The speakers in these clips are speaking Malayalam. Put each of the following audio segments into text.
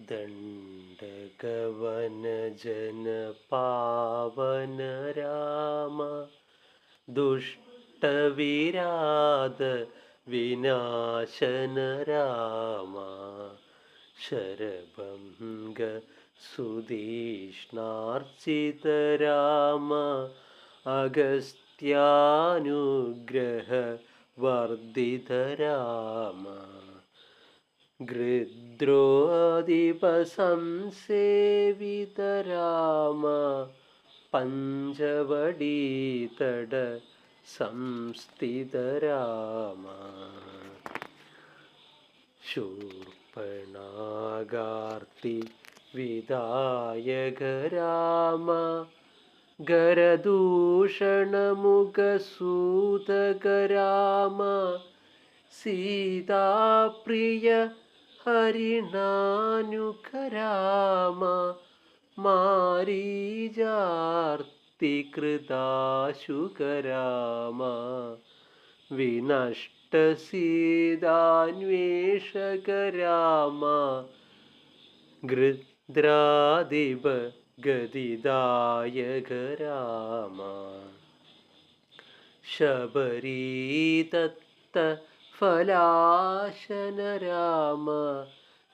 ദണ്ഡകവനജനപാവന രാമ ദുഷ്ടവിരാത വിനാശന രാമ ശരഭംഗ സുതീഷ്ണാർച്ചിത രാമ അഗസ്ത്യാനുഗ്രഹ വർദ്ധിത രാമ ഗൃദ്രോദിപസംസേവിത രാമ പഞ്ചവടീതട സംസ്ഥിതരാമ. ശൂർപ്പണാഗാർത്തി വിദായക രാമ ഗരദൂഷണമുഖസൂതക രാമ സീതാപ്രിയ ഹരിണാനുക രാമ മാരീജാർത്തികൃതാശുക രാമ വിനഷ്ടസീതാന്വേഷക രാമ ഗൃദ്രാദിപ ഗതിദായക രാമ ശബരീതത്ത फलाशन राम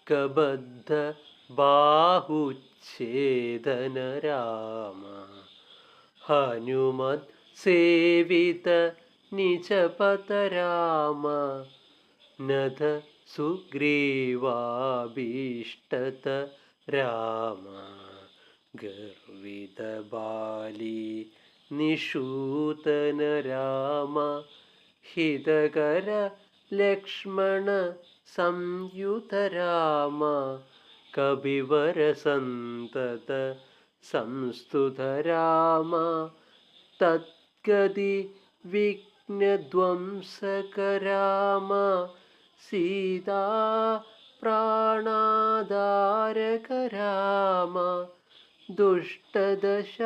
कबद्ध बाहुच्छेदन राम हनुमत् सेवित निजपत राम नद सुग्रीवाभीष्टत राम। गर्वितबाली निषूतन राम हितकर ലക്ഷ്മണ സംയുതരാമ കവിവര സന്തത സംസ്തുത തദ്ഗതി വിഘ്നധ്വംസകരാമ സീതാ പ്രാണാധാരകരാമ ദുഷ്ടദശാനന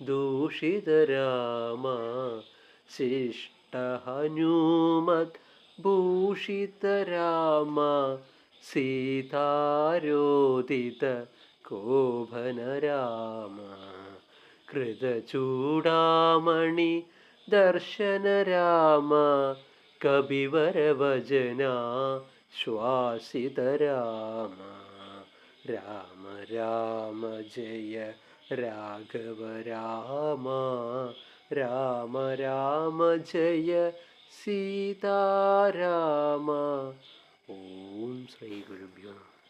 ദൂഷിത രാമ ശിഷ്ടഹനുമത് ഭൂഷിത രാമ സീതാരോദിത കോഭന രാമ. കൃതചൂടാമണി ദർശന രാമ കവിവരവചന ശ്വാസിത രാമ. രാമ രാമ ജയ. രാഘവ രാമ രാമ രാമ ജയ സീതാരാമ. ഓം ശ്രീ ഗുരുഭ്യോ